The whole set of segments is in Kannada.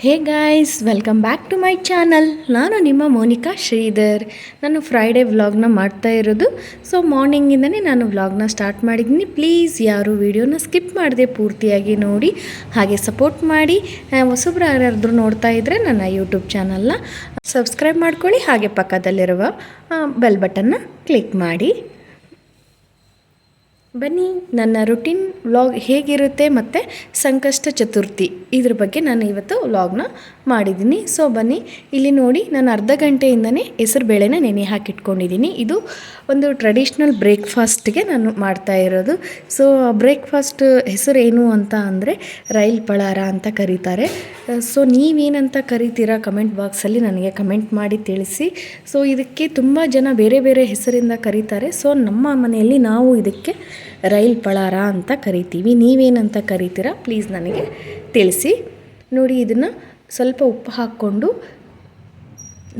Hey guys welcome back to my channel ನಾನು ನಿಮ್ಮ ಮೋನಿಕಾ ಶ್ರೀಧರ್. ನಾನು ಫ್ರೈಡೇ ವ್ಲಾಗ್ನ ಮಾಡ್ತಾ ಇರೋದು. ಸೊ ಮಾರ್ನಿಂಗಿಂದನೇ ನಾನು ವ್ಲಾಗ್ನ ಸ್ಟಾರ್ಟ್ ಮಾಡಿದ್ದೀನಿ. ಪ್ಲೀಸ್ ಯಾರು ವೀಡಿಯೋನ ಸ್ಕಿಪ್ ಮಾಡದೆ ಪೂರ್ತಿಯಾಗಿ ನೋಡಿ, ಹಾಗೆ ಸಪೋರ್ಟ್ ಮಾಡಿ. ಹೊಸಬ್ರು ಯಾರಾದರೂ ನೋಡ್ತಾ ಇದ್ದರೆ ನನ್ನ ಯೂಟ್ಯೂಬ್ ಚಾನಲ್ನ ಸಬ್ಸ್ಕ್ರೈಬ್ ಮಾಡ್ಕೊಳ್ಳಿ. ಹಾಗೆ ಪಕ್ಕದಲ್ಲಿರುವ ಬೆಲ್ ಬಟನ್ನ ಕ್ಲಿಕ್ ಮಾಡಿ. ಬನ್ನಿ, ನನ್ನ ರುಟೀನ್ ವ್ಲಾಗ್ ಹೇಗಿರುತ್ತೆ ಮತ್ತು ಸಂಕಷ್ಟ ಚತುರ್ಥಿ ಇದ್ರ ಬಗ್ಗೆ ನಾನು ಇವತ್ತು ವ್ಲಾಗ್ನ ಮಾಡಿದ್ದೀನಿ. ಸೊ ಬನ್ನಿ, ಇಲ್ಲಿ ನೋಡಿ ನಾನು ಅರ್ಧ ಗಂಟೆಯಿಂದನೇ ಹೆಸರು ಬೇಳೆನ ನೆನೆ ಹಾಕಿಟ್ಕೊಂಡಿದ್ದೀನಿ. ಇದು ಒಂದು ಟ್ರೆಡಿಷ್ನಲ್ ಬ್ರೇಕ್ಫಾಸ್ಟ್ಗೆ ನಾನು ಮಾಡ್ತಾ ಇರೋದು. ಸೊ ಬ್ರೇಕ್ಫಾಸ್ಟ್ ಹೆಸರು ಏನು ಅಂತ ಅಂದರೆ ರೈಲ್ ಪಳಾರ ಅಂತ ಕರೀತಾರೆ. ಸೊ ನೀವೇನಂತ ಕರಿತೀರಾ ಕಮೆಂಟ್ ಬಾಕ್ಸಲ್ಲಿ ನನಗೆ ಕಮೆಂಟ್ ಮಾಡಿ ತಿಳಿಸಿ. ಸೊ ಇದಕ್ಕೆ ತುಂಬ ಜನ ಬೇರೆ ಬೇರೆ ಹೆಸರಿಂದ ಕರೀತಾರೆ. ಸೊ ನಮ್ಮ ಮನೆಯಲ್ಲಿ ನಾವು ಇದಕ್ಕೆ ರೈಲ್ ಪಳಾರ ಅಂತ ಕರಿತೀವಿ. ನೀವೇನಂತ ಕರಿತೀರಾ ಪ್ಲೀಸ್ ನನಗೆ ತಿಳಿಸಿ. ನೋಡಿ, ಇದನ್ನು ಸ್ವಲ್ಪ ಉಪ್ಪು ಹಾಕ್ಕೊಂಡು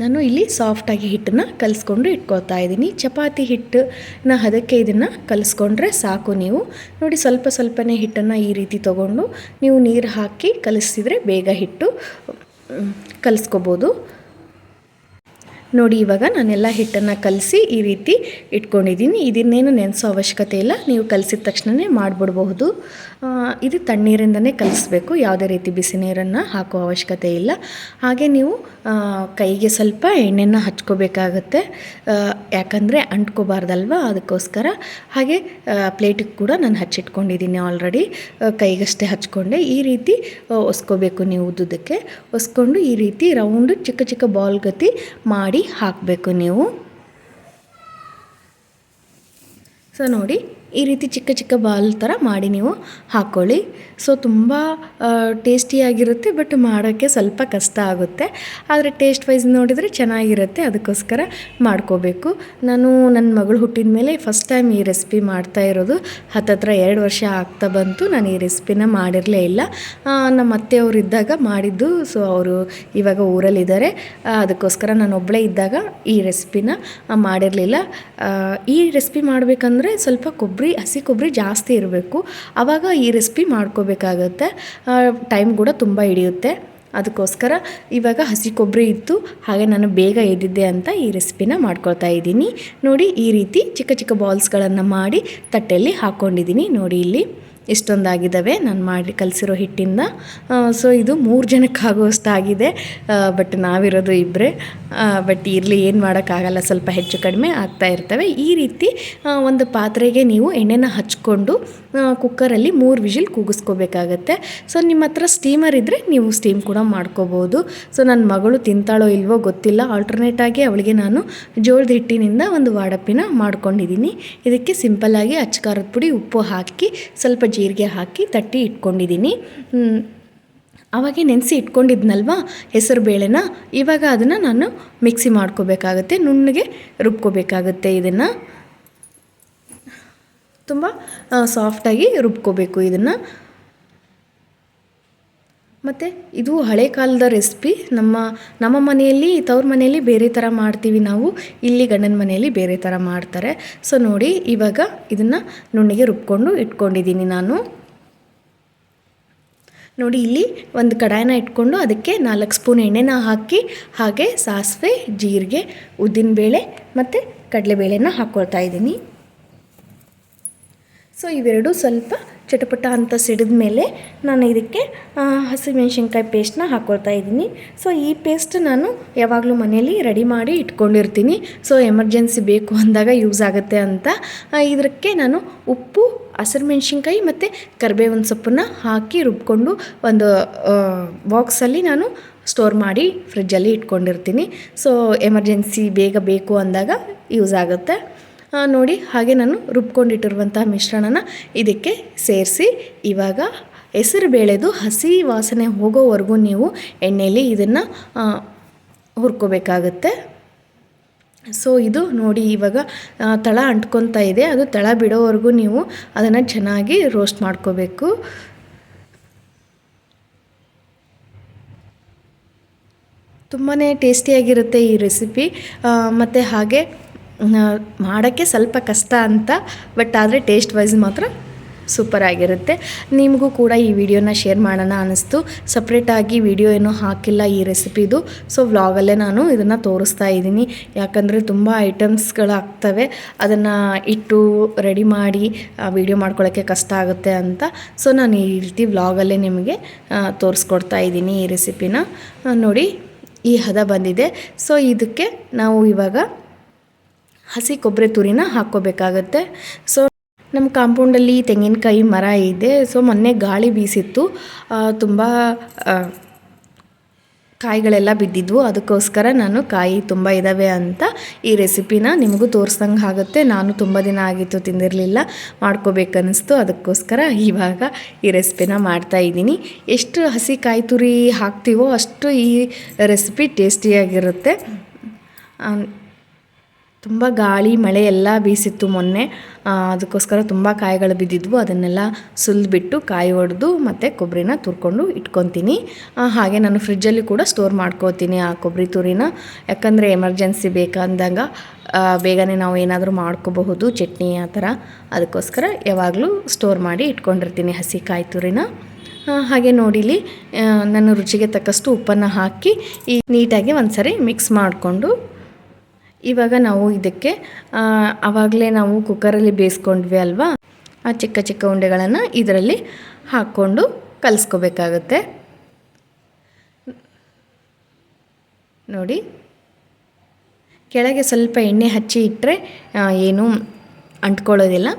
ನಾನು ಇಲ್ಲಿ ಸಾಫ್ಟಾಗಿ ಹಿಟ್ಟನ್ನು ಕಲಿಸ್ಕೊಂಡು ಇಟ್ಕೊಳ್ತಾ ಇದ್ದೀನಿ. ಚಪಾತಿ ಹಿಟ್ಟನ್ನ ಅದಕ್ಕೆ ಇದನ್ನು ಕಲಿಸ್ಕೊಂಡ್ರೆ ಸಾಕು ನೀವು. ನೋಡಿ, ಸ್ವಲ್ಪ ಸ್ವಲ್ಪನೇ ಹಿಟ್ಟನ್ನು ಈ ರೀತಿ ತೊಗೊಂಡು ನೀವು ನೀರು ಹಾಕಿ ಕಲಿಸಿದರೆ ಬೇಗ ಹಿಟ್ಟು ಕಲಿಸ್ಕೋಬೋದು. ನೋಡಿ ಇವಾಗ ನಾನೆಲ್ಲ ಹಿಟ್ಟನ್ನು ಕಲಸಿ ಈ ರೀತಿ ಇಟ್ಕೊಂಡಿದ್ದೀನಿ. ಇದನ್ನೇನು ನೆನೆಸೋ ಅವಶ್ಯಕತೆ ಇಲ್ಲ. ನೀವು ಕಲಸಿದ ತಕ್ಷಣವೇ ಮಾಡಿಬಿಡ್ಬಹುದು. ಇದು ತಣ್ಣೀರಿಂದನೇ ಕಲಿಸ್ಬೇಕು. ಯಾವುದೇ ರೀತಿ ಬಿಸಿ ನೀರನ್ನು ಹಾಕೋ ಅವಶ್ಯಕತೆ ಇಲ್ಲ. ಹಾಗೆ ನೀವು ಕೈಗೆ ಸ್ವಲ್ಪ ಎಣ್ಣೆನ ಹಚ್ಕೋಬೇಕಾಗತ್ತೆ. ಯಾಕಂದರೆ ಅಂಟ್ಕೋಬಾರ್ದಲ್ವ ಅದಕ್ಕೋಸ್ಕರ. ಹಾಗೆ ಪ್ಲೇಟಿಗೆ ಕೂಡ ನಾನು ಹಚ್ಚಿಟ್ಕೊಂಡಿದ್ದೀನಿ ಆಲ್ರೆಡಿ ಕೈಗಷ್ಟೇ ಹಚ್ಕೊಂಡೆ. ಈ ರೀತಿ ಒಸ್ಕೋಬೇಕು ನೀವು ಉದ್ದುದಕ್ಕೆ ಒಸ್ಕೊಂಡು ಈ ರೀತಿ ರೌಂಡ್ ಚಿಕ್ಕ ಚಿಕ್ಕ ಬಾಲ್ ಗತಿ ಮಾಡಿ ಹಾಕಬೇಕು ನೀವು. ಸೊ ನೋಡಿ ಈ ರೀತಿ ಚಿಕ್ಕ ಚಿಕ್ಕ ಬಾಲ್ ಥರ ಮಾಡಿ ನೀವು ಹಾಕ್ಕೊಳ್ಳಿ. ಸೊ ತುಂಬ ಟೇಸ್ಟಿಯಾಗಿರುತ್ತೆ ಬಟ್ ಮಾಡೋಕ್ಕೆ ಸ್ವಲ್ಪ ಕಷ್ಟ ಆಗುತ್ತೆ. ಆದರೆ ಟೇಸ್ಟ್ ವೈಸ್ ನೋಡಿದರೆ ಚೆನ್ನಾಗಿರುತ್ತೆ, ಅದಕ್ಕೋಸ್ಕರ ಮಾಡ್ಕೋಬೇಕು. ನಾನು ನನ್ನ ಮಗಳು ಹುಟ್ಟಿದ ಮೇಲೆ ಫಸ್ಟ್ ಟೈಮ್ ಈ ರೆಸಿಪಿ ಮಾಡ್ತಾ ಇರೋದು ಹತ್ತತ್ರ ಎರಡು ವರ್ಷ ಆಗ್ತಾ ಬಂತು, ನಾನು ಈ ರೆಸಿಪಿನ ಮಾಡಿರಲೇ ಇಲ್ಲ. ನಮ್ಮ ಅತ್ತೆಯವರು ಇದ್ದಾಗ ಮಾಡಿದ್ದು ಸೊ ಅವರು ಇವಾಗ ಊರಲ್ಲಿದ್ದಾರೆ. ಅದಕ್ಕೋಸ್ಕರ ನಾನು ಒಬ್ಬಳೇ ಇದ್ದಾಗ ಈ ರೆಸಿಪಿನ ಮಾಡಿರಲಿಲ್ಲ. ಈ ರೆಸಿಪಿ ಮಾಡಬೇಕಂದ್ರೆ ಸ್ವಲ್ಪ ಕೊಬ್ಬರಿ ಹಸಿ ಕೊಬ್ಬರಿ ಜಾಸ್ತಿ ಇರಬೇಕು. ಆವಾಗ ಈ ರೆಸಿಪಿ ಮಾಡ್ಕೋಬೇಕಾಗತ್ತೆ. ಟೈಮ್ ಕೂಡ ತುಂಬ ಹಿಡಿಯುತ್ತೆ. ಅದಕ್ಕೋಸ್ಕರ ಇವಾಗ ಹಸಿ ಕೊಬ್ಬರಿ ಇತ್ತು. ಹಾಗೆ ನಾನು ಬೇಗ ಎದ್ದಿದ್ದೆ ಅಂತ ಈ ರೆಸಿಪಿನ ಮಾಡ್ಕೊಳ್ತಾ ಇದ್ದೀನಿ. ನೋಡಿ ಈ ರೀತಿ ಚಿಕ್ಕ ಚಿಕ್ಕ ಬಾಲ್ಸ್ಗಳನ್ನು ಮಾಡಿ ತಟ್ಟೆಯಲ್ಲಿ ಹಾಕ್ಕೊಂಡಿದ್ದೀನಿ ನೋಡಿ ಇಲ್ಲಿ. ಇಷ್ಟೊಂದಾಗಿದ್ದಾವೆ ನಾನು ಮಾಡಿ ಕಲಿಸಿರೋ ಹಿಟ್ಟಿಂದ. ಸೊ ಇದು ಮೂರು ಜನಕ್ಕೆ ಆಗುವಷ್ಟಾಗಿದೆ ಬಟ್ ನಾವಿರೋದು ಇಬ್ಬರೇ ಬಟ್ ಇರಲಿ, ಏನು ಮಾಡೋಕ್ಕಾಗಲ್ಲ, ಸ್ವಲ್ಪ ಹೆಚ್ಚು ಕಡಿಮೆ ಆಗ್ತಾ ಇರ್ತವೆ. ಈ ರೀತಿ ಒಂದು ಪಾತ್ರೆಗೆ ನೀವು ಎಣ್ಣೆನ ಹಚ್ಕೊಂಡು ಕುಕ್ಕರಲ್ಲಿ ಮೂರು ವಿಷಿಲ್ ಕೂಗಿಸ್ಕೋಬೇಕಾಗತ್ತೆ. ಸೊ ನಿಮ್ಮ ಹತ್ರ ಸ್ಟೀಮರ್ ಇದ್ದರೆ ನೀವು ಸ್ಟೀಮ್ ಕೂಡ ಮಾಡ್ಕೋಬೋದು. ಸೊ ನನ್ನ ಮಗಳು ತಿಂತಾಳೋ ಇಲ್ವೋ ಗೊತ್ತಿಲ್ಲ. ಆಲ್ಟರ್ನೇಟಾಗಿ ಅವಳಿಗೆ ನಾನು ಜೋಳದ ಹಿಟ್ಟಿನಿಂದ ಒಂದು ವಾಡಪ್ಪಿನ ಮಾಡ್ಕೊಂಡಿದ್ದೀನಿ. ಇದಕ್ಕೆ ಸಿಂಪಲ್ಲಾಗಿ ಅಚ್ಚಕಾರದ ಪುಡಿ, ಉಪ್ಪು ಹಾಕಿ ಸ್ವಲ್ಪ ಜೀರಿಗೆ ಹಾಕಿ ತಟ್ಟಿ ಇಟ್ಕೊಂಡಿದ್ದೀನಿ. ಅವಾಗೆ ನೆನೆಸಿ ಇಟ್ಕೊಂಡಿದ್ನಲ್ವಾ ಹೆಸರು ಬೇಳೆನ? ಇವಾಗ ಅದನ್ನು ನಾನು ಮಿಕ್ಸಿ ಮಾಡ್ಕೋಬೇಕಾಗುತ್ತೆ, ನುಣ್ಣಗೆ ರುಬ್ಕೋಬೇಕಾಗುತ್ತೆ ಇದನ್ನು. ತುಂಬ ಸಾಫ್ಟಾಗಿ ರುಬ್ಕೋಬೇಕು ಇದನ್ನು. ಮತ್ತು ಇದು ಹಳೆ ಕಾಲದ ರೆಸಿಪಿ. ನಮ್ಮ ನಮ್ಮ ಮನೆಯಲ್ಲಿ, ತವ್ರ ಮನೆಯಲ್ಲಿ ಬೇರೆ ಥರ ಮಾಡ್ತೀವಿ ನಾವು. ಇಲ್ಲಿ ಗಂಡನ ಮನೆಯಲ್ಲಿ ಬೇರೆ ಥರ ಮಾಡ್ತಾರೆ. ಸೊ ನೋಡಿ, ಇವಾಗ ಇದನ್ನು ನುಣ್ಣಿಗೆ ರುಬ್ಕೊಂಡು ಇಟ್ಕೊಂಡಿದ್ದೀನಿ ನಾನು. ನೋಡಿ, ಇಲ್ಲಿ ಒಂದು ಕಡಾಯನ ಇಟ್ಕೊಂಡು ಅದಕ್ಕೆ ನಾಲ್ಕು ಸ್ಪೂನ್ ಎಣ್ಣೆನ ಹಾಕಿ, ಹಾಗೆ ಸಾಸಿವೆ, ಜೀರಿಗೆ, ಉದ್ದಿನಬೇಳೆ ಮತ್ತು ಕಡಲೆಬೇಳೆನ ಹಾಕ್ಕೊಳ್ತಾ ಇದ್ದೀನಿ. ಸೊ, ಇವೆರಡು ಸ್ವಲ್ಪ ಚಟಪಟ ಅಂತ ಸಿಡಿದ ಮೇಲೆ ನಾನು ಇದಕ್ಕೆ ಹಸಿಮೆಣ್ಸಿನ್ಕಾಯಿ ಪೇಸ್ಟ್ನ ಹಾಕ್ಕೊಳ್ತಾ ಇದ್ದೀನಿ. ಸೊ, ಈ ಪೇಸ್ಟ್ ನಾನು ಯಾವಾಗಲೂ ಮನೆಯಲ್ಲಿ ರೆಡಿ ಮಾಡಿ ಇಟ್ಕೊಂಡಿರ್ತೀನಿ. ಸೊ ಎಮರ್ಜೆನ್ಸಿ ಬೇಕು ಅಂದಾಗ ಯೂಸ್ ಆಗುತ್ತೆ ಅಂತ. ಇದಕ್ಕೆ ನಾನು ಉಪ್ಪು ಹಸಿರು ಮೆಣಸಿನ್ಕಾಯಿ ಮತ್ತು ಕರಿಬೇವಿನ ಸೊಪ್ಪನ್ನು ಹಾಕಿ ರುಬ್ಕೊಂಡು ಒಂದು ಬಾಕ್ಸಲ್ಲಿ ನಾನು ಸ್ಟೋರ್ ಮಾಡಿ ಫ್ರಿಜ್ಜಲ್ಲಿ ಇಟ್ಕೊಂಡಿರ್ತೀನಿ. ಸೊ ಎಮರ್ಜೆನ್ಸಿ ಬೇಗ ಬೇಕು ಅಂದಾಗ ಯೂಸ್ ಆಗುತ್ತೆ. ನೋಡಿ, ಹಾಗೆ ನಾನು ರುಬ್ಕೊಂಡಿಟ್ಟಿರುವಂತಹ ಮಿಶ್ರಣನ ಇದಕ್ಕೆ ಸೇರಿಸಿ. ಇವಾಗ ಹೆಸರು ಬೇಳೆದು ಹಸಿ ವಾಸನೆ ಹೋಗೋವರೆಗೂ ನೀವು ಎಣ್ಣೆಯಲ್ಲಿ ಇದನ್ನು ಹುರ್ಕೋಬೇಕಾಗುತ್ತೆ. ಸೊ ಇದು ನೋಡಿ, ಇವಾಗ ತಳ ಅಂಟ್ಕೊತಾ ಇದೆ. ಅದು ತಳ ಬಿಡೋವರೆಗೂ ನೀವು ಅದನ್ನು ಚೆನ್ನಾಗಿ ರೋಸ್ಟ್ ಮಾಡ್ಕೋಬೇಕು. ತುಂಬಾ ಟೇಸ್ಟಿಯಾಗಿರುತ್ತೆ ಈ ರೆಸಿಪಿ ಮತ್ತು ಹಾಗೆ ಮಾಡೋಕ್ಕೆ ಸ್ವಲ್ಪ ಕಷ್ಟ ಅಂತ ಬಟ್ ಆದರೆ ಟೇಸ್ಟ್ ವೈಸ್ ಮಾತ್ರ ಸೂಪರ್ ಆಗಿರುತ್ತೆ. ನಿಮಗೂ ಕೂಡ ಈ ವಿಡಿಯೋನ ಶೇರ್ ಮಾಡೋಣ ಅನ್ನಿಸ್ತು. ಸಪ್ರೇಟಾಗಿ ವಿಡಿಯೋ ಏನೂ ಹಾಕಿಲ್ಲ ಈ ರೆಸಿಪಿದು ಸೊ ವ್ಲಾಗಲ್ಲೇ ನಾನು ಇದನ್ನು ತೋರಿಸ್ತಾ ಇದ್ದೀನಿ. ಯಾಕಂದರೆ ತುಂಬ ಐಟಮ್ಸ್ಗಳಾಗ್ತವೆ ಅದನ್ನು ಇಟ್ಟು ರೆಡಿ ಮಾಡಿ ವಿಡಿಯೋ ಮಾಡ್ಕೊಳ್ಳೋಕ್ಕೆ ಕಷ್ಟ ಆಗುತ್ತೆ ಅಂತ. ಸೊ ನಾನು ಈ ರೀತಿ ವ್ಲಾಗಲ್ಲೇ ನಿಮಗೆ ತೋರಿಸ್ಕೊಡ್ತಾ ಇದ್ದೀನಿ ಈ ರೆಸಿಪಿನ ನೋಡಿ, ಈ ಹದ ಬಂದಿದೆ. ಸೊ ಇದಕ್ಕೆ ನಾವು ಇವಾಗ ಹಸಿ ಕೊಬ್ಬರಿ ತುರಿನ ಹಾಕ್ಕೋಬೇಕಾಗತ್ತೆ. ಸೊ ನಮ್ಮ ಕಾಂಪೌಂಡಲ್ಲಿ ತೆಂಗಿನಕಾಯಿ ಮರ ಇದೆ. ಸೊ ಮೊನ್ನೆ ಗಾಳಿ ಬೀಸಿತ್ತು. ತುಂಬ ಕಾಯಿಗಳೆಲ್ಲ ಬಿದ್ದಿದ್ವು. ಅದಕ್ಕೋಸ್ಕರ ನಾನು ಕಾಯಿ ತುಂಬ ಇದ್ದಾವೆ ಅಂತ ಈ ರೆಸಿಪಿನ ನಿಮಗೂ ತೋರಿಸ್ದಂಗೆ ಆಗುತ್ತೆ. ನಾನು ತುಂಬ ದಿನ ಆಗಿತ್ತು ತಿಂದಿರಲಿಲ್ಲ. ಮಾಡ್ಕೋಬೇಕನ್ನಿಸ್ತು. ಅದಕ್ಕೋಸ್ಕರ ಇವಾಗ ಈ ರೆಸಿಪಿನ ಮಾಡ್ತಾ ಇದ್ದೀನಿ. ಎಷ್ಟು ಹಸಿ ಕಾಯಿ ತುರಿ ಹಾಕ್ತೀವೋ ಅಷ್ಟು ಈ ರೆಸಿಪಿ ಟೇಸ್ಟಿಯಾಗಿರುತ್ತೆ. ತುಂಬ ಗಾಳಿ, ಮಳೆ ಎಲ್ಲ ಬೀಸಿತ್ತು ಮೊನ್ನೆ. ಅದಕ್ಕೋಸ್ಕರ ತುಂಬ ಕಾಯಿಗಳು ಬಿದ್ದಿದ್ವು. ಅದನ್ನೆಲ್ಲ ಸುಲಿದ್ಬಿಟ್ಟು ಕಾಯಿ ಹೊಡೆದು ಮತ್ತು ಕೊಬ್ಬರಿನ ತುರ್ಕೊಂಡು ಇಟ್ಕೊತೀನಿ. ಹಾಗೆ ನಾನು ಫ್ರಿಜ್ಜಲ್ಲಿ ಕೂಡ ಸ್ಟೋರ್ ಮಾಡ್ಕೋತೀನಿ ಆ ಕೊಬ್ಬರಿ ತುರಿನ. ಯಾಕಂದರೆ ಎಮರ್ಜೆನ್ಸಿ ಬೇಕಂದಾಗ ಬೇಗನೆ ನಾವು ಏನಾದರೂ ಮಾಡ್ಕೋಬಹುದು, ಚಟ್ನಿ ಆ ಥರ. ಅದಕ್ಕೋಸ್ಕರ ಯಾವಾಗಲೂ ಸ್ಟೋರ್ ಮಾಡಿ ಇಟ್ಕೊಂಡಿರ್ತೀನಿ ಹಸಿ ಕಾಯಿ ತುರಿನ ಹಾಗೆ ನೋಡಿಲಿ ನಾನು ರುಚಿಗೆ ತಕ್ಕಷ್ಟು ಉಪ್ಪನ್ನು ಹಾಕಿ ಈ ನೀಟಾಗಿ ಒಂದ್ಸರಿ ಮಿಕ್ಸ್ ಮಾಡಿಕೊಂಡು ಇವಾಗ ನಾವು ಇದಕ್ಕೆ ಆವಾಗಲೇ ನಾವು ಕುಕ್ಕರಲ್ಲಿ ಬೇಯಿಸ್ಕೊಂಡ್ವಿ ಅಲ್ವಾ? ಆ ಚಿಕ್ಕ ಚಿಕ್ಕ ಉಂಡೆಗಳನ್ನು ಇದರಲ್ಲಿ ಹಾಕ್ಕೊಂಡು ಕಲಿಸ್ಕೋಬೇಕಾಗತ್ತೆ. ನೋಡಿ, ಕೆಳಗೆ ಸ್ವಲ್ಪ ಎಣ್ಣೆ ಹಚ್ಚಿ ಇಟ್ಟರೆ ಏನೂ ಅಂಟ್ಕೊಳ್ಳೋದಿಲ್ಲ.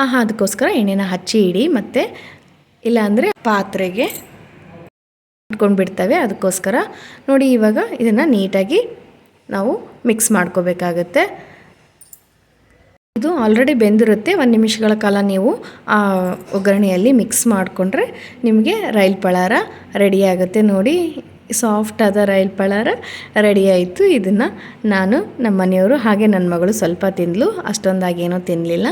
ಆ ಅದಕ್ಕೋಸ್ಕರ ಎಣ್ಣೆನ ಹಚ್ಚಿ ಇಡಿ, ಮತ್ತು ಇಲ್ಲಾಂದರೆ ಪಾತ್ರೆಗೆ ಇಟ್ಕೊಂಡು ಬಿಡ್ತವೆ ಅದಕ್ಕೋಸ್ಕರ ನೋಡಿ ಇವಾಗ ಇದನ್ನು ನೀಟಾಗಿ ನಾವು ಮಿಕ್ಸ್ ಮಾಡ್ಕೋಬೇಕಾಗತ್ತೆ. ಇದು ಆಲ್ರೆಡಿ ಬೆಂದಿರುತ್ತೆ. ಒಂದು ನಿಮಿಷಗಳ ಕಾಲ ನೀವು ಆ ಒಗ್ಗರಣೆಯಲ್ಲಿ ಮಿಕ್ಸ್ ಮಾಡಿಕೊಂಡ್ರೆ ನಿಮಗೆ ರೈಲ್ ಪಳಾರ ರೆಡಿಯಾಗುತ್ತೆ ನೋಡಿ ಸಾಫ್ಟ್ ಆದ ರೈಲ್ ಪಳಾರ ರೆಡಿ ಆಯಿತು. ಇದನ್ನು ನಾನು ನಮ್ಮ ಮನೆಯವರು ಹಾಗೆ ನನ್ನ ಮಗಳು ಸ್ವಲ್ಪ ತಿಂದಳು ಅಷ್ಟೊಂದಾಗಿ ಏನೂ ತಿನ್ನಲಿಲ್ಲ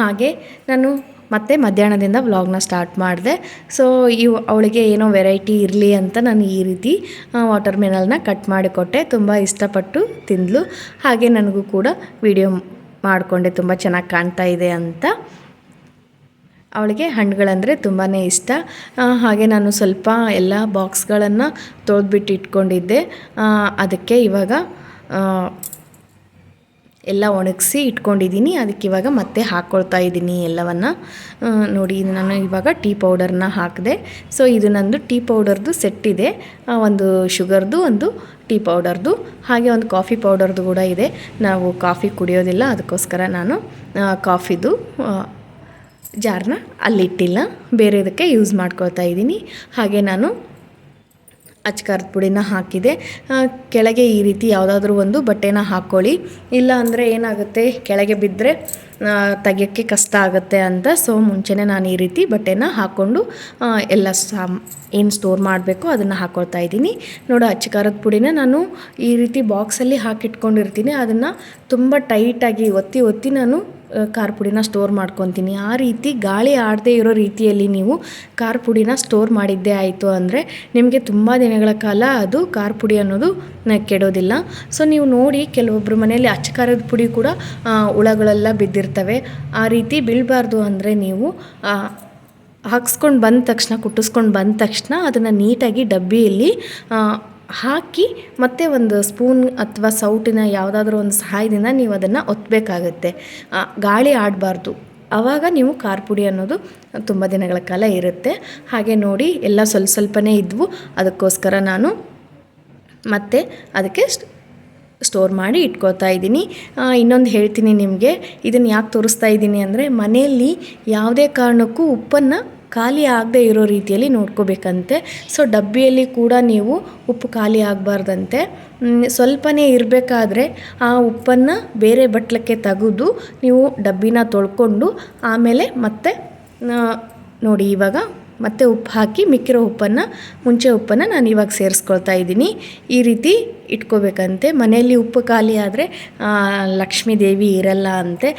ಹಾಗೆ ನಾನು ಮತ್ತೆ ಮಧ್ಯಾಹ್ನದಿಂದ ವ್ಲಾಗ್ನ ಸ್ಟಾರ್ಟ್ ಮಾಡಿದೆ. ಸೊ ಇವು ಅವಳಿಗೆ ಏನೋ ವೆರೈಟಿ ಇರಲಿ ಅಂತ ನಾನು ಈ ರೀತಿ ವಾಟರ್ ಮೆನಲ್ನ ಕಟ್ ಮಾಡಿಕೊಟ್ಟೆ ತುಂಬ ಇಷ್ಟಪಟ್ಟು ತಿಂದಳು ಹಾಗೆ ನನಗೂ ಕೂಡ ವಿಡಿಯೋ ಮಾಡಿಕೊಂಡೆ. ತುಂಬ ಚೆನ್ನಾಗಿ ಕಾಣ್ತಾ ಇದೆ ಅಂತ. ಅವಳಿಗೆ ಹಣ್ಣುಗಳಂದರೆ ತುಂಬಾ ಇಷ್ಟ. ಹಾಗೆ ನಾನು ಸ್ವಲ್ಪ ಎಲ್ಲ ಬಾಕ್ಸ್ಗಳನ್ನು ತೊಳೆದ್ಬಿಟ್ಟು ಇಟ್ಕೊಂಡಿದ್ದೆ ಅದಕ್ಕೆ ಇವಾಗ ಎಲ್ಲ ಒಣಗಿಸಿ ಇಟ್ಕೊಂಡಿದ್ದೀನಿ. ಅದಕ್ಕೆ ಇವಾಗ ಮತ್ತೆ ಹಾಕ್ಕೊಳ್ತಾ ಇದ್ದೀನಿ ಎಲ್ಲವನ್ನು. ನೋಡಿ ನಾನು ಇವಾಗ ಟೀ ಪೌಡರ್ನ ಹಾಕಿದೆ. ಸೊ ಇದು ನಂದು ಟೀ ಪೌಡರ್ದು ಸೆಟ್ ಇದೆ. ಒಂದು ಶುಗರ್ದು, ಒಂದು ಟೀ ಪೌಡರ್ದು, ಹಾಗೆ ಒಂದು ಕಾಫಿ ಪೌಡರ್ದು ಕೂಡ ಇದೆ. ನಾವು ಕಾಫಿ ಕುಡಿಯೋದಿಲ್ಲ, ಅದಕ್ಕೋಸ್ಕರ ನಾನು ಕಾಫಿದು ಜಾರ್ನ ಅಲ್ಲಿಟ್ಟಿಲ್ಲ. ಬೇರೆದಕ್ಕೆ ಯೂಸ್ ಮಾಡ್ಕೊಳ್ತಾ ಇದ್ದೀನಿ. ಹಾಗೆ ನಾನು ಅಚ್ಕಾರದ ಪುಡಿನ ಹಾಕಿದೆ. ಕೆಳಗೆ ಈ ರೀತಿ ಯಾವುದಾದ್ರೂ ಒಂದು ಬಟ್ಟೆನ ಹಾಕ್ಕೊಳ್ಳಿ ಇಲ್ಲ ಅಂದರೆ ಏನಾಗುತ್ತೆ? ಕೆಳಗೆ ಬಿದ್ದರೆ ತೆಗಿಯೋಕ್ಕೆ ಕಷ್ಟ ಆಗುತ್ತೆ ಅಂತ. ಸೊ ಮುಂಚೆನೇ ನಾನು ಈ ರೀತಿ ಬಟ್ಟೆನ ಹಾಕ್ಕೊಂಡು ಎಲ್ಲ ಸಾಮ್, ಏನು ಸ್ಟೋರ್ ಮಾಡಬೇಕು ಅದನ್ನು ಹಾಕ್ಕೊಳ್ತಾ ಇದ್ದೀನಿ. ನೋಡು ಅಚ್ಚಕಾರದ ಪುಡಿನ ನಾನು ಈ ರೀತಿ ಬಾಕ್ಸಲ್ಲಿ ಹಾಕಿಟ್ಕೊಂಡಿರ್ತೀನಿ. ಅದನ್ನು ತುಂಬ ಟೈಟಾಗಿ ಒತ್ತಿ ಒತ್ತಿ ನಾನು ಖಾರ ಪುಡಿನ ಸ್ಟೋರ್ ಮಾಡ್ಕೊತೀನಿ. ಆ ರೀತಿ ಗಾಳಿ ಆಡದೇ ಇರೋ ರೀತಿಯಲ್ಲಿ ನೀವು ಖಾರ ಪುಡಿನ ಸ್ಟೋರ್ ಮಾಡಿದ್ದೇ ಆಯಿತು ಅಂದರೆ ನಿಮಗೆ ತುಂಬ ದಿನಗಳ ಕಾಲ ಅದು ಖಾರ ಪುಡಿ ಅನ್ನೋದು ಕೆಡೋದಿಲ್ಲ ಸೊ ನೀವು ನೋಡಿ ಕೆಲವೊಬ್ಬರು ಮನೆಯಲ್ಲಿ ಅಚ್ಚ ಖಾರದ ಪುಡಿ ಕೂಡ ಹುಳಗಳೆಲ್ಲ ಬಿದ್ದಿರ್ತವೆ. ಆ ರೀತಿ ಬೀಳಬಾರ್ದು ಅಂದರೆ ನೀವು ಹಾಕ್ಸ್ಕೊಂಡು ಬಂದ ತಕ್ಷಣ, ಕುಟ್ಟಿಸ್ಕೊಂಡು ಬಂದ ತಕ್ಷಣ ಅದನ್ನು ನೀಟಾಗಿ ಡಬ್ಬಿಯಲ್ಲಿ ಹಾಕಿ ಮತ್ತೆ ಒಂದು ಸ್ಪೂನ್ ಅಥವಾ ಸೌಟಿನ ಯಾವುದಾದ್ರೂ ಒಂದು ಸಹಾಯದಿಂದ ನೀವು ಅದನ್ನು ಒತ್ತಬೇಕಾಗತ್ತೆ ಗಾಳಿ ಆಡಬಾರ್ದು. ಆವಾಗ ನೀವು ಖಾರ ಪುಡಿ ಅನ್ನೋದು ತುಂಬ ದಿನಗಳ ಕಾಲ ಇರುತ್ತೆ. ಹಾಗೆ ನೋಡಿ, ಎಲ್ಲ ಸ್ವಲ್ಪ ಸ್ವಲ್ಪನೇ ಇದ್ವು. ಅದಕ್ಕೋಸ್ಕರ ನಾನು ಮತ್ತೆ ಅದಕ್ಕೆ ಸ್ಟ್- ಸ್ಟೋರ್ ಮಾಡಿ ಇಟ್ಕೋತಾ ಇದ್ದೀನಿ. ಇನ್ನೊಂದು ಹೇಳ್ತೀನಿ ನಿಮಗೆ. ಇದನ್ನು ಯಾಕೆ ತೋರಿಸ್ತಾ ಇದ್ದೀನಿ ಅಂದರೆ ಮನೆಯಲ್ಲಿ ಯಾವುದೇ ಕಾರಣಕ್ಕೂ ಉಪ್ಪನ್ನು ಖಾಲಿ ಆಗದೆ ಇರೋ ರೀತಿಯಲ್ಲಿ ನೋಡ್ಕೋಬೇಕಂತೆ. ಸೊ ಡಬ್ಬಿಯಲ್ಲಿ ಕೂಡ ನೀವು ಉಪ್ಪು ಖಾಲಿ ಆಗಬಾರ್ದಂತೆ. ಸ್ವಲ್ಪನೇ ಇರಬೇಕಾದ್ರೆ ಆ ಉಪ್ಪನ್ನು ಬೇರೆ ಬಟ್ಲಕ್ಕೆ ತೆಗೆದು, ನೀವು ಡಬ್ಬಿನ ತೊಳ್ಕೊಂಡು ಆಮೇಲೆ ಮತ್ತೆ ನೋಡಿ ಇವಾಗ ಮತ್ತೆ ಉಪ್ಪು ಹಾಕಿ ಮಿಕ್ಕಿರೋ ಉಪ್ಪನ್ನು, ಮುಂಚೆ ಉಪ್ಪನ್ನು ನಾನು ಇವಾಗ ಸೇರಿಸ್ಕೊಳ್ತಾ ಇದ್ದೀನಿ. ಈ ರೀತಿ ಇಟ್ಕೋಬೇಕಂತೆ. ಮನೆಯಲ್ಲಿ ಉಪ್ಪು ಖಾಲಿ ಆದರೆ ಲಕ್ಷ್ಮೀ ದೇವಿ ಇರಲ್ಲ ಅಂತೆ.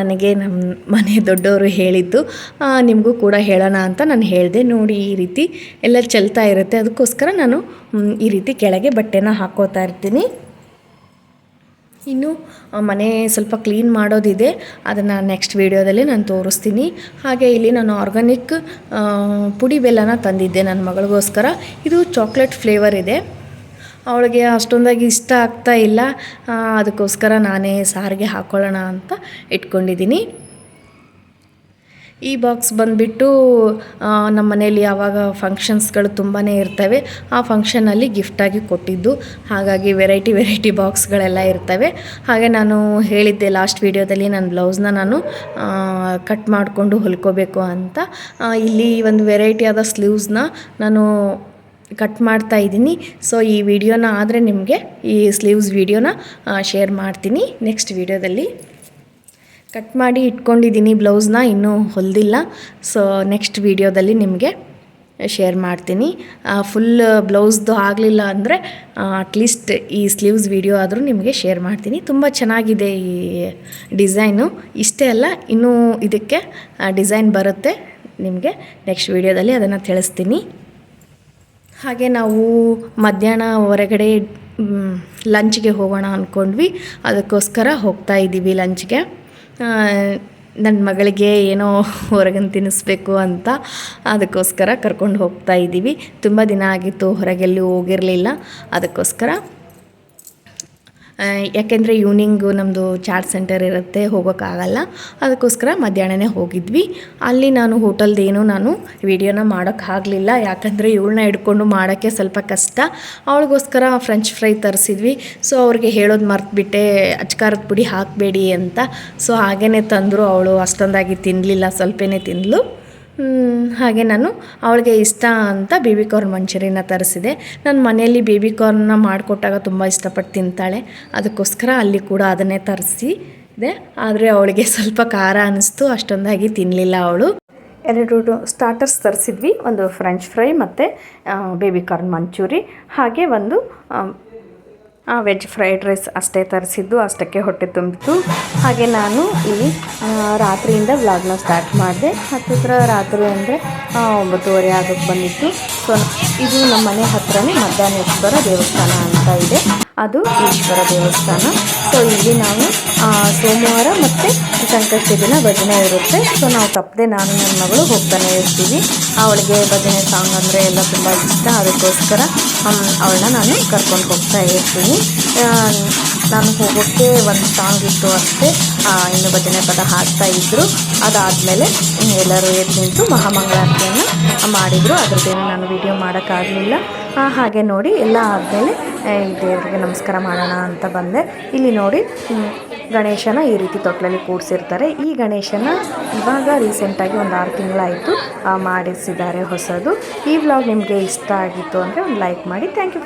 ನನಗೆ ನಮ್ಮ ಮನೆ ದೊಡ್ಡವರು ಹೇಳಿದ್ದು ನಿಮಗೂ ಕೂಡ ಹೇಳೋಣ ಅಂತ ನಾನು ಹೇಳಿದೆ. ನೋಡಿ ಈ ರೀತಿ ಎಲ್ಲ ಚೆಲ್ತಾ ಇರುತ್ತೆ. ಅದಕ್ಕೋಸ್ಕರ ನಾನು ಈ ರೀತಿ ಕೆಳಗೆ ಬಟ್ಟೆನ ಹಾಕೋತಾ ಇರ್ತೀನಿ. ಇನ್ನು ಮನೆ ಸ್ವಲ್ಪ ಕ್ಲೀನ್ ಮಾಡೋದಿದೆ. ಅದನ್ನು ನೆಕ್ಸ್ಟ್ ವೀಡಿಯೋದಲ್ಲಿ ನಾನು ತೋರಿಸ್ತೀನಿ. ಹಾಗೆ ಇಲ್ಲಿ ನಾನು ಆರ್ಗಾನಿಕ್ ಪುಡಿ ಬೆಲ್ಲನ ತಂದಿದ್ದೆ ನನ್ನ ಮಗಳಿಗೋಸ್ಕರ. ಇದು ಚಾಕ್ಲೇಟ್ ಫ್ಲೇವರ್ ಇದೆ. ಅವಳಿಗೆ ಅಷ್ಟೊಂದಾಗಿ ಇಷ್ಟ ಆಗ್ತಾ ಇಲ್ಲ. ಅದಕ್ಕೋಸ್ಕರ ನಾನೇ ಸಾರಿಗೆ ಹಾಕ್ಕೊಳ್ಳೋಣ ಅಂತ ಇಟ್ಕೊಂಡಿದ್ದೀನಿ. ಈ ಬಾಕ್ಸ್ ಬಂದುಬಿಟ್ಟು ನಮ್ಮ ಮನೇಲಿ ಯಾವಾಗ ಫಂಕ್ಷನ್ಸ್ಗಳು ತುಂಬಾ ಇರ್ತವೆ. ಆ ಫಂಕ್ಷನಲ್ಲಿ ಗಿಫ್ಟಾಗಿ ಕೊಟ್ಟಿದ್ದು. ಹಾಗಾಗಿ ವೆರೈಟಿ ವೆರೈಟಿ ಬಾಕ್ಸ್ಗಳೆಲ್ಲ ಇರ್ತವೆ. ಹಾಗೆ ನಾನು ಹೇಳಿದ್ದೆ ಲಾಸ್ಟ್ ವೀಡಿಯೋದಲ್ಲಿ ನನ್ನ ಬ್ಲೌಸ್ನ ನಾನು ಕಟ್ ಮಾಡಿಕೊಂಡು ಹೊಲ್ಕೋಬೇಕು ಅಂತ. ಇಲ್ಲಿ ಒಂದು ವೆರೈಟಿಯಾದ ಸ್ಲೀವ್ಸ್ನ ನಾನು ಕಟ್ ಮಾಡ್ತಾ ಇದ್ದೀನಿ. ಸೊ ಈ ವಿಡಿಯೋನ ಆದರೆ ನಿಮಗೆ ಈ ಸ್ಲೀವ್ಸ್ ವಿಡಿಯೋನ ಶೇರ್ ಮಾಡ್ತೀನಿ. ನೆಕ್ಸ್ಟ್ ವಿಡಿಯೋದಲ್ಲಿ ಕಟ್ ಮಾಡಿ ಇಟ್ಕೊಂಡಿದ್ದೀನಿ ಬ್ಲೌಸ್ನ, ಇನ್ನೂ ಹೊಲ್ದಿಲ್ಲ. ಸೊ ನೆಕ್ಸ್ಟ್ ವಿಡಿಯೋದಲ್ಲಿ ನಿಮಗೆ ಶೇರ್ ಮಾಡ್ತೀನಿ. ಫುಲ್ ಬ್ಲೌಸ್ದು ಆಗಲಿಲ್ಲ ಅಂದರೆ ಅಟ್ಲೀಸ್ಟ್ ಈ ಸ್ಲೀವ್ಸ್ ವಿಡಿಯೋ ಆದರೂ ನಿಮಗೆ ಶೇರ್ ಮಾಡ್ತೀನಿ. ತುಂಬ ಚೆನ್ನಾಗಿದೆ ಈ ಡಿಸೈನು. ಇಷ್ಟೇ ಅಲ್ಲ, ಇನ್ನೂ ಇದಕ್ಕೆ ಡಿಸೈನ್ ಬರುತ್ತೆ. ನಿಮಗೆ ನೆಕ್ಸ್ಟ್ ವಿಡಿಯೋದಲ್ಲಿ ಅದನ್ನು ತಿಳಿಸ್ತೀನಿ. ಹಾಗೆ ನಾವು ಮಧ್ಯಾಹ್ನ ಹೊರಗಡೆ ಲಂಚ್ಗೆ ಹೋಗೋಣ ಅಂದ್ಕೊಂಡ್ವಿ ಅದಕ್ಕೋಸ್ಕರ ಹೋಗ್ತಾ ಇದ್ದೀವಿ ಲಂಚ್ಗೆ. ನನ್ನ ಮಗಳಿಗೆ ಏನೋ ಹೊರಗನ್ನು ತಿನ್ನಿಸ್ಬೇಕು ಅಂತ ಅದಕ್ಕೋಸ್ಕರ ಕರ್ಕೊಂಡು ಹೋಗ್ತಾ ಇದ್ದೀವಿ. ತುಂಬ ದಿನ ಆಗಿತ್ತು, ಹೊರಗೆಲ್ಲೂ ಹೋಗಿರಲಿಲ್ಲ. ಅದಕ್ಕೋಸ್ಕರ ಯಾಕೆಂದರೆ ಈವ್ನಿಂಗು ನಮ್ಮದು ಚಾಟ್ ಸೆಂಟರ್ ಇರುತ್ತೆ, ಹೋಗೋಕ್ಕಾಗಲ್ಲ. ಅದಕ್ಕೋಸ್ಕರ ಮಧ್ಯಾಹ್ನನೇ ಹೋಗಿದ್ವಿ. ಅಲ್ಲಿ ನಾನು ಹೋಟೆಲ್ದೇನು ನಾನು ವಿಡಿಯೋನ ಮಾಡೋಕ್ಕಾಗಲಿಲ್ಲ. ಯಾಕಂದರೆ ಇವಳನ್ನ ಹಿಡ್ಕೊಂಡು ಮಾಡೋಕ್ಕೆ ಸ್ವಲ್ಪ ಕಷ್ಟ. ಅವಳಿಗೋಸ್ಕರ ಫ್ರೆಂಚ್ ಫ್ರೈ ತರಿಸಿದ್ವಿ. ಸೊ ಅವ್ರಿಗೆ ಹೇಳೋದು ಮರ್ತುಬಿಟ್ಟೆ ಅಚ್ಕಾರದ ಪುಡಿ ಹಾಕಬೇಡಿ ಅಂತ. ಸೊ ಹಾಗೇ ತಂದರು. ಅವಳು ಅಷ್ಟೊಂದಾಗಿ ತಿನ್ನಲಿಲ್ಲ ಸ್ವಲ್ಪನೇ ತಿಂದಳು ಹಾಗೆ ನಾನು ಅವಳಿಗೆ ಇಷ್ಟ ಅಂತ ಬೇಬಿ ಕಾರ್ನ್ ಮಂಚೂರಿನ ತರಿಸಿದೆ. ನಾನು ಮನೆಯಲ್ಲಿ ಬೇಬಿ ಕಾರ್ನ್ನ ಮಾಡಿಕೊಟ್ಟಾಗ ತುಂಬ ಇಷ್ಟಪಟ್ಟು ತಿಂತಾಳೆ. ಅದಕ್ಕೋಸ್ಕರ ಅಲ್ಲಿ ಕೂಡ ಅದನ್ನೇ ತರಿಸಿದೆ. ಆದರೆ ಅವಳಿಗೆ ಸ್ವಲ್ಪ ಖಾರ ಅನ್ನಿಸ್ತು ಅಷ್ಟೊಂದಾಗಿ ತಿನ್ನಲಿಲ್ಲ ಅವಳು. ಎರಡು ಸ್ಟಾರ್ಟರ್ಸ್ ತರಿಸಿದ್ವಿ. ಒಂದು ಫ್ರೆಂಚ್ ಫ್ರೈ ಮತ್ತು ಬೇಬಿ ಕಾರ್ನ್ ಮಂಚೂರಿ. ಹಾಗೆ ಒಂದು ವೆಜ್ ಫ್ರೈಡ್ ರೈಸ್ ಅಷ್ಟೇ ತರಿಸಿದ್ದು ಅಷ್ಟಕ್ಕೆ ಹೊಟ್ಟೆ ತುಂಬಿತು. ಹಾಗೆ ನಾನು ಇಲ್ಲಿ ಆ, ರಾತ್ರಿಯಿಂದ ವ್ಲಾಗ್ನ ಸ್ಟಾರ್ಟ್ ಮಾಡಿದೆ. ಹತ್ತಿರ ರಾತ್ರಿ ಅಂದರೆ ಒಂಬತ್ತುವರೆ ಆಗೋಕ್ಕೆ ಬಂದಿತ್ತು. ಸೊ ಇದು ನಮ್ಮ ಮನೆ ಹತ್ರನೇ ಮಧ್ಯಾಹ್ನೇಶ್ವರ ದೇವಸ್ಥಾನ ಅಂತ. ಇದೆ. ಅದು ಈಶ್ವರ ದೇವಸ್ಥಾನ. ಸೊ ಇಲ್ಲಿ ನಾವು ಸೋಮವಾರ ಮತ್ತು ಸಂಕಷ್ಟಿ ದಿನ ಭಜನೆ ಇರುತ್ತೆ. ಸೊ ನಾವು ತಪ್ಪದೆ ನಾನು ನನ್ನ ಮಗಳು ಹೋಗ್ತಾನೆ ಇರ್ತೀವಿ. ಅವಳಿಗೆ ಭಜನೆ ಸಾಂಗ್ ಅಂದರೆ ಎಲ್ಲ ತುಂಬ ಇಷ್ಟ. ಅದಕ್ಕೋಸ್ಕರ ಅವಳನ್ನ ನಾನು ಕರ್ಕೊಂಡು ಹೋಗ್ತಾ ಇರ್ತೀನಿ. ನಾನು ಹೋಗೋಕ್ಕೆ ಒಂದು ಸಾಂಗ್ ಇತ್ತು ಅಷ್ಟೇ. ಇನ್ನು ಭಜನೆ ಪದ ಹಾಡ್ತಾ ಇದ್ದರು ಅದಾದಮೇಲೆ ಎಲ್ಲರೂ ಎದ್ದು ನಿಂತು ಮಹಾಮಂಗಳಾರತಿಯನ್ನು ಮಾಡಿದರು. ಅದ್ರದ್ದೇನು ನಾನು ವಿಡಿಯೋ ಮಾಡೋಕ್ಕಾಗಲಿಲ್ಲ. ಹಾಗೆ ನೋಡಿ ಎಲ್ಲ ಆದಮೇಲೆ ದೇವರಿಗೆ ನಮಸ್ಕಾರ ಮಾಡೋಣ ಅಂತ ಬಂದೆ. ಇಲ್ಲಿ ನೋಡಿ ಗಣೇಶನ ಈ ರೀತಿ ತೊಟ್ಲಲ್ಲಿ ಕೂಡಿಸಿರ್ತಾರೆ. ಈ ಗಣೇಶನ ಇವಾಗ ರೀಸೆಂಟಾಗಿ ಒಂದು ಆರು ತಿಂಗಳಾಯಿತು ಮಾಡಿಸಿದ್ದಾರೆ ಹೊಸದು. ಈ ವ್ಲಾಗ್ ನಿಮಗೆ ಇಷ್ಟ ಆಗಿತ್ತು ಅಂದರೆ ಒಂದು ಲೈಕ್ ಮಾಡಿ. Thank you